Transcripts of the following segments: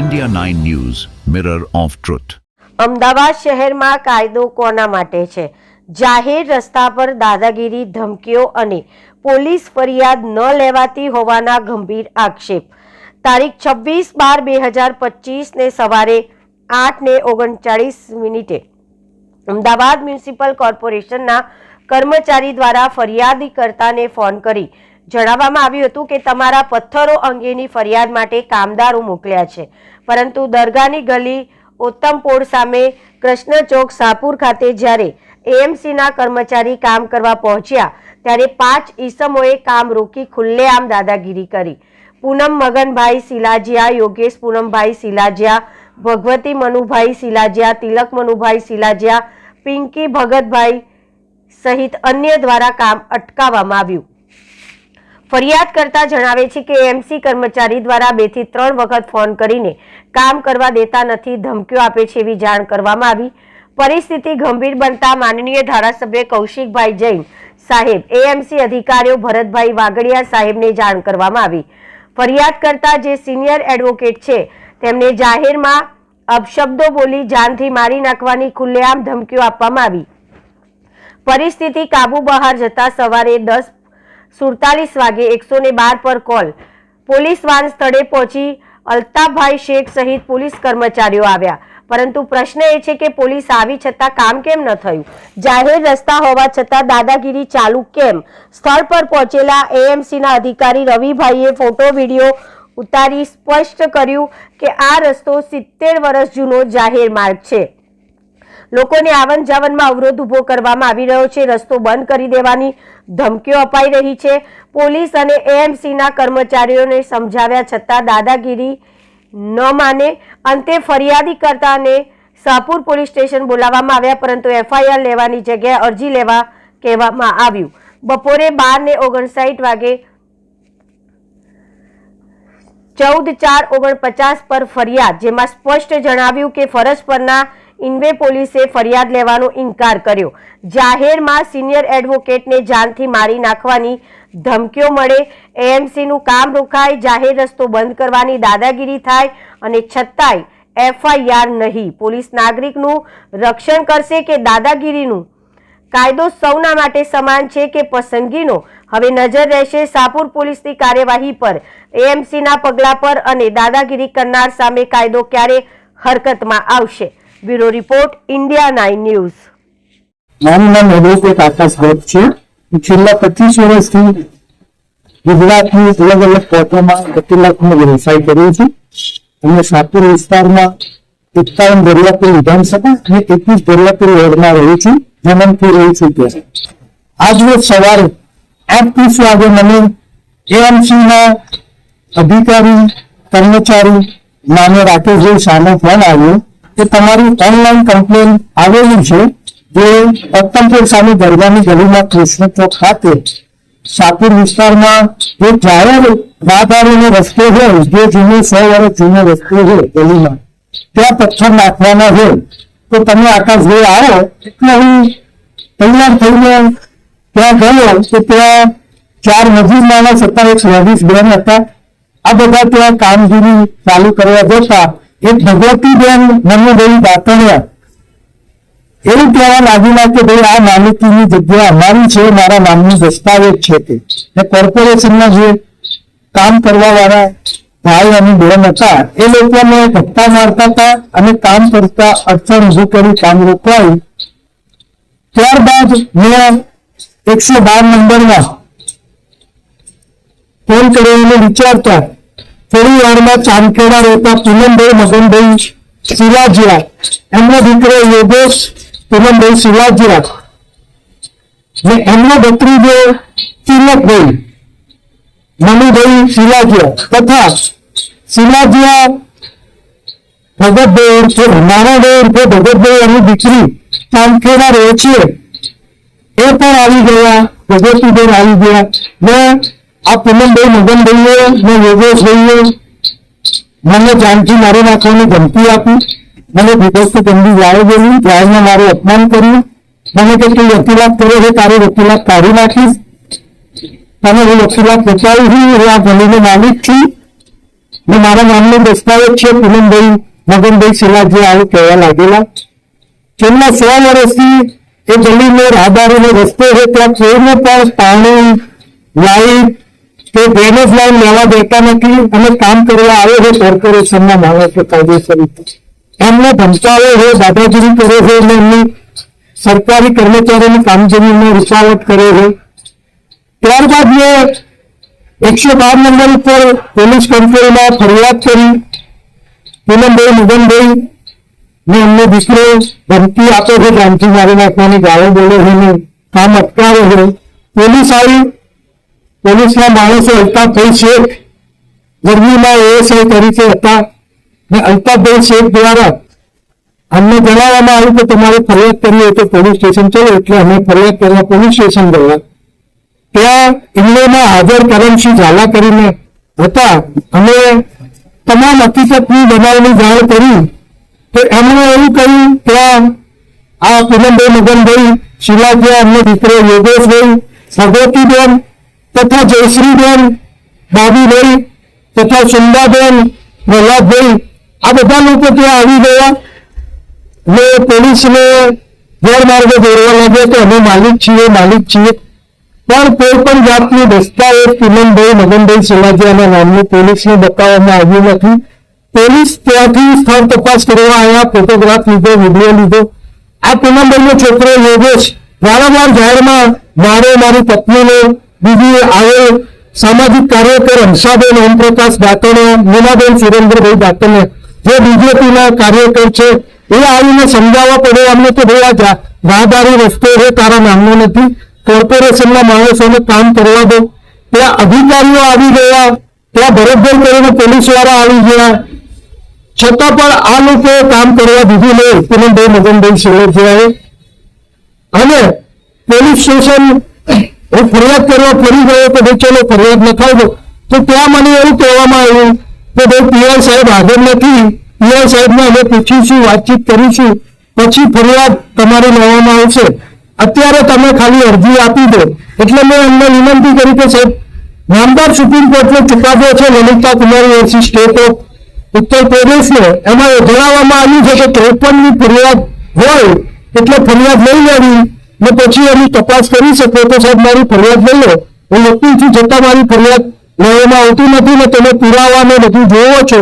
India 9 news mirror of truth Ahmedabad શહેરમાં કાયદો કોના માટે છે? જાહેર રસ્તા પર દાદાગીરી, ધમકીઓ અને પોલીસ ફરિયાદ ન લેવાતી હોવાના ગંભીર આક્ષેપ. તારીખ છવ્વીસ બાર બે હજાર પચીસને સવારે આઠ ને ઓગણચાળીસ મિનિટે અમદાવાદ મ્યુનિસિપલ કોર્પોરેશનના કર્મચારી દ્વારા ફરિયાદી કરતાને ફોન કરી જણાવવામાં આવ્યું હતું કે તમારા પથ્થરો અંગેની ફરિયાદ માટે કામદારો મોકલ્યા છે. પરંતુ દરગાહની ગલી ઉત્તમપોળ સામે કૃષ્ણ ચોક સાપુર ખાતે જ્યારે એએમસીના કર્મચારી કામ કરવા પહોંચ્યા, ત્યારે પાંચ ઈસમોએ કામ રોકી ખુલ્લેઆમ દાદાગીરી કરી. પૂનમ મગનભાઈ શિલાજિયા, યોગેશ પૂનમભાઈ શિલાજિયા, ભગવતી મનુભાઈ શિલાજિયા, તિલક મનુભાઈ શિલાજિયા, પિંકી ભગતભાઈ સહિત અન્ય દ્વારા કામ અટકાવવામાં આવ્યું. ફરિયાદ કરતા જણાવે છે કે એમસી કર્મચારી દ્વારા બેથી ત્રણ વખત ફોન કરીને કામ કરવા દેતા નથી, ધમકીઓ આપે છે એવી જાણ કરવામાં આવી. પરિસ્થિતિ ગંભીર બનતા માનનીય ધારાસભ્ય કૌશિકભાઈ જૈન સાહેબ એએમસી અધિકારીઓ ભરતભાઈ વાગડિયા સાહેબને જાણ કરવામાં આવી. ફરિયાદ કરતા જે સિનિયર એડવોકેટ છે, તેમને જાહેરમાં અપશબ્દો બોલી જાનથી મારી નાખવાની ખુલ્લેઆમ ધમકીઓ આપવામાં આવી. પરિસ્થિતિ કાબુ બહાર જતા સવારે દસ સુડતાલીસ વાગે એકસો બાર પર કોલ. પોલીસ વાન સ્થળે પહોંચી અલ્તાફભાઈ શેખ સહિત પોલીસ કર્મચારીઓ આવ્યા. પરંતુ પ્રશ્ન એ છે કે પોલીસ આવી છતાં કામ કેમ ન થયું? જાહેર રસ્તા હોવા છતાં દાદાગીરી ચાલુ કેમ? સ્થળ પર પહોંચેલા એએમસીના અધિકારી રવિભાઈએ ફોટો, વીડિયો ઉતારી સ્પષ્ટ કર્યું કે આ રસ્તો સિત્તેર વર્ષ જૂનો જાહેર માર્ગ છે. લોકોને આવન જાવનમાં અવરોધ ઊભો કરવામાં આવી રહ્યો છે. રસ્તો બંધ કરી દેવાની ધમકીઓ અપાઈ રહી છે. પોલીસ અને એએમસીના કર્મચારીઓને સમજાવ્યા છતાં દાદાગીરી ન માને. અંતે ફરિયાદી કરતાને શાહપુર પોલીસ સ્ટેશન બોલાવવામાં આવ્યા, પરંતુ એફઆઈઆર લેવાની જગ્યાએ અરજી લેવા કહેવામાં આવ્યું. બપોરે બાર ને ઓગણસાઠ વાગે ચૌદ ચાર ઓગણપચાસ પર ફરિયાદ, જેમાં સ્પષ્ટ જણાવ્યું કે ફરજ પરના ઇન્વે પોલીસે ફરિયાદ લેવાનો ઇનકાર કર્યો. જાહેરમાં સિનિયર એડવોકેટને જાનથી મારી નાખવાની ધમકીઓ મળે. એએમસીનું કામ રોકાય, જાહેર રસ્તો બંધ કરવાની દાદાગીરી થાય અને છતાંય એફઆઈઆર નહીં. પોલીસ નાગરિકનું રક્ષણ કરશે કે દાદાગીરીનું? કાયદો સૌના માટે સમાન છે કે પસંદગીનો? હવે નજર રહેશે સાપુર પોલીસની કાર્યવાહી પર. એએમસીના પગલા પર અને દાદાગીરી કરનાર સામે કાયદો ક્યારે હરકતમાં આવશે? Bureau report, India nine news. મારું નામ એડવોકેટ આકાશ ભટ્ટ છે. છેલ્લા પચીસ વર્ષથી ગુજરાતની અલગ અલગ કોર્ટોમાં વકીલાતનો વ્યવસાય કર્યો છે. અને સાપુર વિસ્તારમાં એકાવન દરિયાપુર વિધાનસભા અને એકવીસ દરિયાપુર વોર્ડમાં રહું છું. જન્મથી રહું છું ત્યાં. આજ રોજ સવારે આઠ ત્રીસ વાગે મને એએમસીના અધિકારી, કર્મચારી નામે રાકેશભાઈ સામે ફોન આવ્યો. કે તમારી ઓનલાઈન કમ્પ્લેન આવેલી છે. જે પત્તનપુર સામે દરગાહની ગલીમાં કૃષ્ણ ચોક ખાતે શાહપુર વિસ્તારમાં જે જાહેર રાહદારીનો રસ્તો હોય, જે જૂનો સો વર્ષ જૂનો રસ્તો હોય ગલીમાં. ત્યાં પથ્થર નાખવાના હોય. તો તમે આકાશભાઈ આવો, એટલે હું તૈયાર થઈને ત્યાં ગયો તો ત્યાં ચાર મજૂર માણસ હતા, એક સ્વાદિશ બેન હતા. આ બધા ત્યાં કામગીરી ચાલુ કરવા જતા એક ભગવતી બેન મનુભાઈ દાતણિયા એવું કહેવા લાગેલા કે ભાઈ આ માલિકીની જગ્યા અમારી છે, મારા નામનું દસ્તાવેજ છે તે. ને કોર્પોરેશનના જે કામ કરવા વાળા ભાઈ અને બહેન હતા, એ લોકોને ધક્કા મારતા હતા અને કામ કરતા અડચણ ઉભું કરી કામ રોકવાયું. ત્યારબાદ મેં એકસો બાર નંબરમાં ફોન કરીને વિચારતા થોડી વારમાં ચાંદખેડા રહેતા પૂનમભાઈ મગનભાઈ શિલાજીરા. એમનો દીકરો યોગેશ પૂનમભાઈ શિલાજીરા. ને એમનો ભત્રીજો તિલકભાઈ મનુભાઈ શિલાજીયા તથા શિલાજીયા ભગતભાઈ ઉર્ફે નાનાભાઈ ઉર્ફે ભગતભાઈ એની દીકરી ચાંદખેડા રહે છે. એ પણ આવી ગયા ભગવતીબેન આવી ગયા ને આ પૂનમભાઈ મગનભાઈએ ને યોગેશભાઈએ મને જાનથી મારી નાખવાની ધમકી આપી મને વિદેશથી ગંદી ગાળો બોલી જાહેરમાં મારું અપમાન કર્યું મને કે તું વકીલાત કરે છે તારી વકીલાત કાઢી નાખીશ તમે હું વકીલાત બચાવી છું હું આ ગલીનો માલિક છું ને મારા નામનો દસ્તાવેજ છે પૂનમભાઈ મગનભાઈ સિલાજી આવું કહેવા લાગેલા છેલ્લા સો વર્ષથી એ ગલીનો રાહદારીનો રસ્તો છે ત્યાં કોઈને પણ પાણી લાઈટ કે ડ્રેનેજ લાઈન લેવા દેતા નથી અને કામ કરવા આવે છે કોર્પોરેશનના માણસો કાયદેસર રીતે એમને ધમકાવે છે દાદાગીરી કરે છે અને એમની સરકારી કર્મચારીની કામગીરીમાં રૂકાવટ કરે છે ત્યારબાદ મેં એકસો બાર નંબર ઉપર પોલીસ કંટ્રોલમાં ફરિયાદ કરી. પૂનમભાઈ મગનભાઈ ને એમને દીકરો ધમકી આપે છે જાનથી મારી નાખવાની ગાળો બોલે છે ને કામ અટકાવે છે. પોલીસ આવી પોલીસના માણસો અલ્તાફભાઈ શેખ, ગરમીમાં એએસઆઈ તરીકે હતા. ને અલ્તાફભાઈ શેખ દ્વારા અમને જણાવવામાં આવ્યું કે તમારે ફરિયાદ કરવી હોય તો પોલીસ સ્ટેશન ચલો, એટલે અમે ફરિયાદ કરવા પોલીસ સ્ટેશન ગયા. ત્યાં ઇંગ્લેન્ડમાં હાજર કરમસિંહ ઝાલા કરીને હતા. અમે તમામ હકીકતની બનાવની જાણ કરી તો એમણે એવું કહ્યું, ત્યાં આ પૂનમભાઈ મગનભાઈ, શિલાજીયા એમનો દીકરો યોગેશભાઈ ભગવતીબેન તથા જયશ્રીબેન બાબીભાઈ તથા સુંદાબેન પ્રહલાદભાઈ આ બધા લોકો ત્યાં આવી ગયા ને પોલીસને ગેરમાર્ગે દોરવા લાગ્યા કે અમે માલિક છીએ માલિક છીએ પણ કોઈ પણ જાતનું દસ્તાવેજ પૂનમભાઈ મગનભાઈ સિલાજીયાના નામનું પોલીસને બતાવવામાં આવ્યું નથી પોલીસ ત્યાંથી સ્થળ તપાસ કરવા આવ્યા ફોટોગ્રાફ લીધો વીડિયો લીધો આ પૂનમભાઈનો છોકરો યોગેશ વારંવાર જાહેરમાં મારે, મારી પત્નીને, બીજી આવેલ સામાજિક કાર્યકર હંસાબેન ઓમપ્રકાશ દાતણિયા મીનાબેન સુરેન્દ્રભાઈ દાતણિયા જે બીજેપીના કાર્યકર છે, એ આવીને સમજાવવા પડે. અમને કે ભાઈ આ રાહદારી રસ્તો છે, તારા નામનો નથી. કોર્પોરેશનના માણસોને કામ કરવા દો. ત્યાં અધિકારીઓ આવી ગયા. ત્યાં બરોબર કરીને પોલીસવાળા આવી ગયા. છતાં પણ આ લોકોએ કામ કરવા દીધું નહીં. પૂનમભાઈ, મગનભાઈ સિલોદિયાએ અને પોલીસ સ્ટેશન હું ફરિયાદ કરવા ફરી ગયો કે ભાઈ ચલો ફરિયાદ લખાવી દો તો ત્યાં મને એવું કહેવામાં આવ્યું કે ભાઈ પીઆઈ સાહેબ હાજર નથી. પીઆઈ સાહેબને અમે પૂછીશું, વાતચીત કરીશું. પછી ફરિયાદ તમારે લેવામાં આવશે. અત્યારે તમે ખાલી અરજી આપી દો. એટલે મેં એમને વિનંતી કરી કે સાહેબ, નામદાર સુપ્રીમ કોર્ટનો ચુકાદો છે લલિતા કુમારી એસી સ્ટેટ ઓફ ઉત્તર પ્રદેશનો. એમાં જણાવવામાં આવ્યું છે કે ત્રેપનની ફરિયાદ હોય એટલે ફરિયાદ લઈ લેવી ને પછી એની તપાસ કરી શકો તો સાહેબ મારી ફરિયાદ લઈ લો. હું છું છતાં મારી ફરિયાદ લેવામાં આવતી નથી ને તમે પુરાવા ને બધું જોવો છો.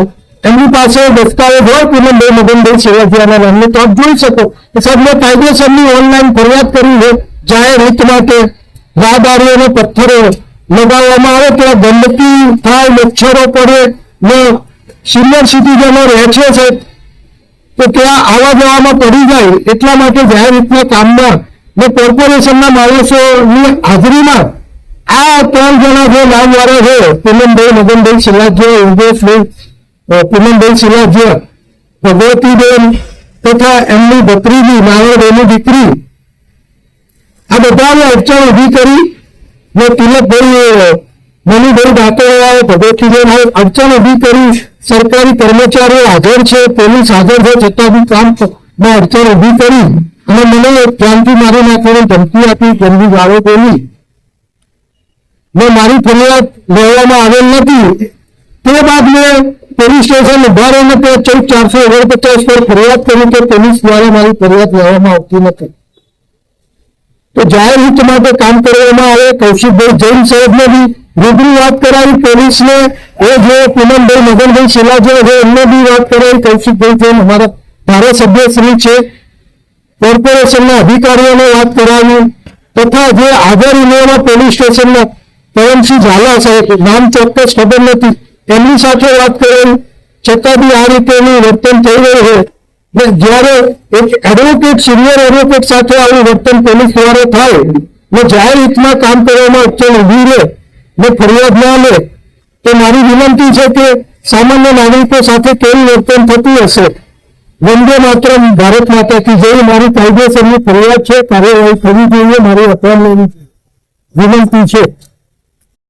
એમની પાસે દસ્તાવેજ હોય પૂનમભાઈ મગનભાઈ શિવાજીયાના નામને તો આપ જોઈ શકો. કે સાહેબ, મેં કાયદેસરની ઓનલાઈન ફરિયાદ કરી છે, જાહેર હિત માટે રાહદારીઓને પથ્થરો લગાવવામાં આવે ત્યાં ગંદકી થાય, મચ્છરો પડે ને સિનિયર સિટીઝનો રહે છે સાહેબ. તો ત્યાં આવા જવામાં પડી જાય એટલા માટે જાહેર રીતના કામમાં ને કોર્પોરેશનના માણસોની હાજરીમાં આ ત્રણ જણા જે નામવાળા છે પૂનમભાઈ મગનભાઈ સિલાજીયા, યોગેશભાઈ પૂનમભાઈ સિલાજીયા, ભગવતીબેન તથા એમની ભત્રીજી નારાયણભાઈની દીકરી, આ બધાને અડચણ ઊભી કરી ને તિલકભાઈ મનુભાઈ દાતોવાએ ભગવતીબેન અડચણ ઊભી કરી સરકારી કર્મચારીઓ હાજર છે, પોલીસ હાજર છે, છતાં બી કામમાં અડચણ ઊભી કરી અને મને ધ્યાનથી મારી નાખીને ધમકી આપી ગંદી ગાળો બોલી મેં મારી ફરિયાદ લેવામાં આવેલ નથી. તે બાદ મેં પોલીસ સ્ટેશન ઊભા રહીને ત્યાં ચૌદ ચારસો ઓગણપચાસ પર ફરિયાદ કરી કે પોલીસ દ્વારા મારી ફરિયાદ લેવામાં આવતી નથી. તો જાહેર હિત માટે કામ કરવામાં આવે, કૌશિકભાઈ જૈન સાહેબને બી રૂબરૂ વાત કરાવી, પોલીસને, એ જે પૂનમભાઈ મગનભાઈ શિલાજી છે એમને બી વાત કરાવી, કૌશિકભાઈ જૈન અમારા ધારાસભ્ય શ્રી છે, કોર્પોરેશનના અધિકારીઓને વાત કરાવી, તથા જે આગળ ઇન્ડિયાના પોલીસ સ્ટેશનના પરમસિંહ ઝાલા સાહેબ, નામ ચોક્કસ ખબર નથી એમની સાથે વાત કરેલ છતાં બી આ રીતેનું વર્તન થઈ રહ્યું છે. ને જ્યારે એક એડવોકેટ સિનિયર એડવોકેટ સાથે આવું વર્તન પોલીસ દ્વારા થાય, ને જાહેર હિતમાં કામ કરવામાં અડચણ ઊભી રહે, ને ફરિયાદ ના લે, તો મારી વિનંતી છે કે સામાન્ય નાગરિકો સાથે કેવું વર્તન થતું હશે? વંદે માત્ર ભારત માતાથી જઈ મારી કાયદેસરની ફરિયાદ છે, કાર્યવાહી થવી જોઈએ, મારી અપરાધ વિનંતી છે.